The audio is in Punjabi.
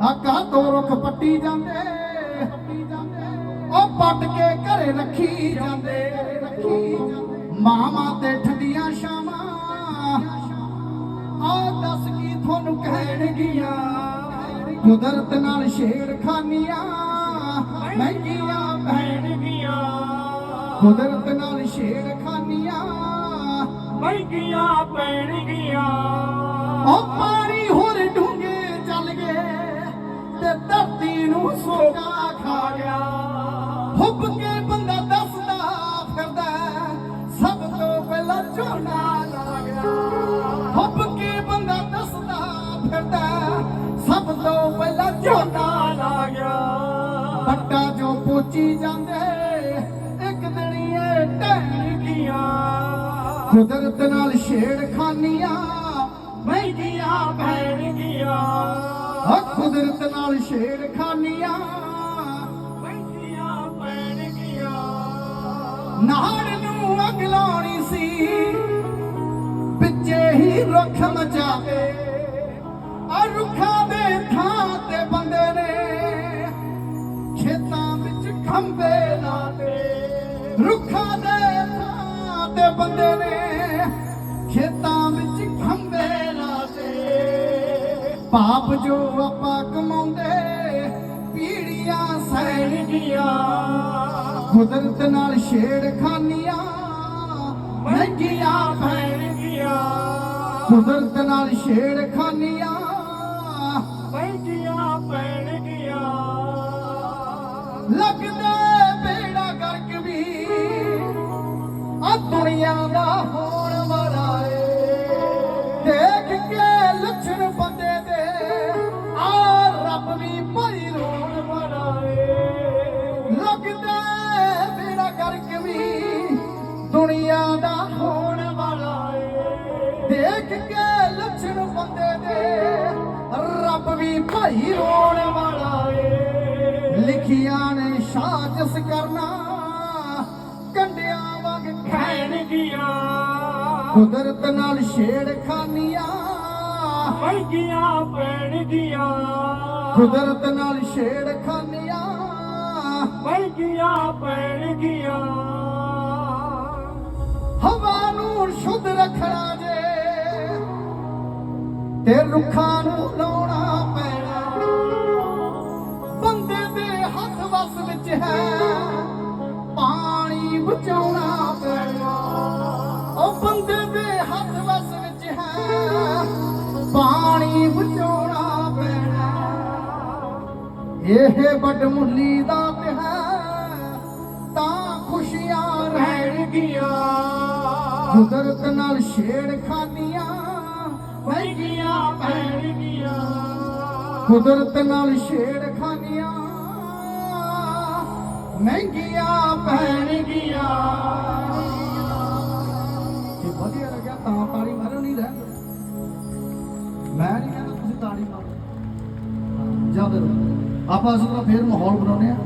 ਆਕਾ ਦੋ ਰੁੱਖ ਪੱਟੀ ਜਾਂਦੇ ਉਹ ਪੱਟ ਕੇ ਘਰੇ ਰੱਖੀ ਜਾਂਦੇ ਮਾਮਾ ਤੇ ਠੰਡੀਆਂ ਸ਼ਾਮਾਂ ਆ ਦੱਸ ਕੀ ਤੁਹਾਨੂੰ ਕਹਿਣਗੀਆਂ? ਕੁਦਰਤ ਨਾਲ ਛੇੜਖਾਨੀਆਂ ਮਹਿੰਗੀਆਂ ਪੈਣਗੀਆਂ। ਕੁਦਰਤ ਨਾਲ ਸ਼ੇਰ ਖਾਨੀਆਂ, ਮਹਿੰਗੀਆਂ ਪੈਣਗੀਆਂ। ਉਹ ਹੁੱਬ ਕੇ ਬੰਦਾ ਦੱਸਦਾ, ਫਿਰਦਾ ਸਭ ਤੋਂ ਪਹਿਲਾਂ ਝੋਨਾ ਲਾ ਗਿਆ ਹੁੱਬ ਕੇ ਬੰਦਾ ਦੱਸਦਾ, ਫਿਰਦਾ ਸਭ ਤੋਂ ਪਹਿਲਾਂ ਝੋਨਾ ਲਾ ਗਿਆ ਵੱਡਾ ਜੋ ਪੋਚੀ ਜਾਂਦੇ, ਇੱਕ ਦਿਨ ਇਹ ਢਹਿਣਗੀਆਂ ਕੁਦਰਤ ਨਾਲ ਛੇੜਖਾਨੀਆਂ, ਮਹਿੰਗੀਆਂ ਪੈਣਗੀਆਂ ਆ ਕੁਦਰਤ ਨਾਲ ਛੇੜਖਾਨੀਆਂ। ਨਾੜ ਨੂੰ ਅੱਗ ਲਾਉਣੀ ਸੀ। ਵਿੱਚੇ ਹੀ ਰੁੱਖ ਮਚਾਵੇ ਆ ਰੁੱਖਾਂ ਦੇ ਥਾਂ ਤੇ ਬੰਦੇ ਨੇ ਖੇਤਾਂ ਵਿੱਚ ਖੰਭੇ ਲਾਤੇ। ਰੁੱਖਾਂ ਦੇ ਥਾਂ ਤੇ ਬੰਦੇ ਨੇ ਖੇਤਾਂ ਵਿੱਚ ਖੰਭੇ ਲਾਤੇ। ਪਾਪ ਜੋ ਆਪਾਂ ਕਮਾਉਂਦੇ, ਪੀੜੀਆਂ ਸਹਿਣਗੀਆਂ ਕੁਦਰਤ ਨਾਲ ਛੇੜਖਾਨੀਆਂ ਮਹਿੰਗੀਆਂ ਪੈਣਗੀਆਂ ਕੁਦਰਤ ਨਾਲ ਛੇੜਖਾਨੀਆਂ ਮਹਿੰਗੀਆਂ ਪੈਣਗੀਆਂ ਲੱਗਦਾ ਬੇੜਾ ਗਰਕ ਵੀ ਆ ਦੁਨੀਆ ਦਾ ਦਾ ਹੋਣ ਵਾਲਾ ਏ। ਦੇਖ ਕੇ ਲੱਛਣ ਬੰਦੇ ਦੇ ਰੱਬ ਵੀ ਭਾਈ ਰੋਣ ਵਾਲਾ ਏ। ਲਿਖੀਆਂ ਨੇ ਸਾਜ਼ਸ ਕਰਨਾ, ਕੰਡਿਆਂ ਵਾਂਗ ਖੈਣ ਪੈਣਗੀਆਂ ਕੁਦਰਤ ਨਾਲ ਛੇੜਖਾਨੀਆਂ ਮਹਿੰਗੀਆਂ ਪੈਣਗੀਆਂ ਕੁਦਰਤ ਨਾਲ ਛੇੜਖਾਨੀਆਂ ਮਹਿੰਗੀਆਂ ਪੈਣਗੀਆਂ ਹਵਾ ਰੱਖਣਾ ਜੇ। ਤੇ ਰੁੱਖਾਂ ਨੂੰ ਲਾਉਣਾ ਪੈਣਾ। ਬੰਦੇ ਦੇ ਹੱਥ ਵਸ ਵਿੱਚ ਹੈ, ਪਾਣੀ ਬਚਾਉਣਾ ਪੈਣਾ। ਉਹ ਬੰਦੇ ਦੇ ਹੱਥ ਵਸ ਵਿੱਚ ਹੈ, ਪਾਣੀ ਬਚਾਉਣਾ ਪੈਣਾ। ਇਹ ਵੱਡਮੁੱਲੀ ਦਾ ਹੈ ਤਾਂ ਖੁਸ਼ੀਆਂ ਰਹਿਣਗੀਆਂ। ਕੁਦਰਤ ਨਾਲ ਛੇੜਖਾਨੀਆਂ ਮਹਿੰਗੀਆਂ ਪੈਣਗੀਆਂ। ਕੁਦਰਤ ਨਾਲ ਛੇੜਖਾਨੀਆਂ ਮਹਿੰਗੀਆਂ ਪੈਣਗੀਆਂ। ਜੇ ਵਧੀਆ ਲੱਗਿਆ ਤਾਂ ਤਾੜੀ ਮਾਰੋ ਨਹੀਂ ਰਹਿ ਮੈਂ ਨਹੀਂ ਕਹਿੰਦਾ ਤੁਸੀਂ ਤਾੜੀ ਮਾਰੋ। ਜਦ ਆਪਾਂ ਇਸ ਤਰ੍ਹਾਂ ਫੇਰ ਮਾਹੌਲ ਬਣਾਉਂਦੇ ਆ